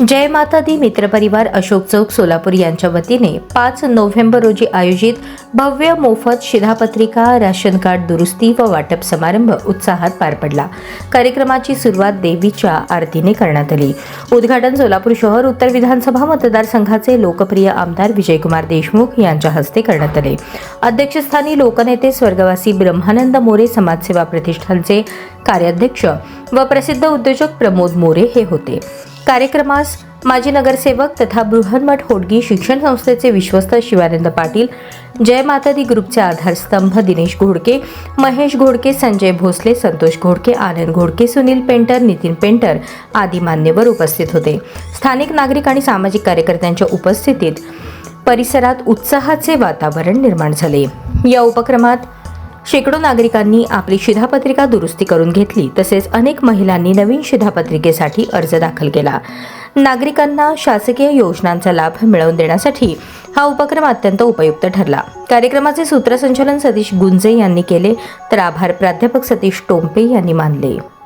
जय माता दी मित्रपरिवार अशोक चौक सोलापूर यांच्या वतीने पाच नोव्हेंबर रोजी आयोजित भव्य मोफत शिधापत्रिका राशन कार्ड दुरुस्ती व वाटप समारंभ उत्साहात पार पडला. कार्यक्रमाची सुरुवात देवीच्या आरतीने करण्यात आली. उद्घाटन सोलापूर शहर उत्तर विधानसभा मतदारसंघाचे लोकप्रिय आमदार विजयकुमार देशमुख यांच्या हस्ते करण्यात आले. अध्यक्षस्थानी लोकनेते स्वर्गवासी ब्रह्मानंद मोरे समाजसेवा प्रतिष्ठानचे कार्याध्यक्ष व प्रसिद्ध उद्योजक प्रमोद मोरे हे होते. कार्यक्रमास माजी नगरसेवक तथा बृहन्मठ होडगी शिक्षण संस्थेचे विश्वस्त शिवानंद पाटील जय मातादी ग्रुपचे आधारस्तंभ दिनेश घोडके महेश घोडके संजय भोसले संतोष घोडके आनंद घोडके सुनील पेंटर नितीन पेंटर आदी मान्यवर उपस्थित होते. स्थानिक नागरिक आणि सामाजिक कार्यकर्त्यांच्या उपस्थितीत परिसरात उत्साहाचे वातावरण निर्माण झाले. या उपक्रमात शेकडो नागरिकांनी आपली शिधापत्रिका दुरुस्ती करून घेतली तसेच अनेक महिलांनी नवीन शिधापत्रिकेसाठी अर्ज दाखल केला. नागरिकांना शासकीय योजनांचा लाभ मिळवून देण्यासाठी हा उपक्रम अत्यंत उपयुक्त ठरला. कार्यक्रमाचे सूत्रसंचालन सतीश गुंजे यांनी केले तर आभार प्राध्यापक सतीश टोंपे यांनी मानले.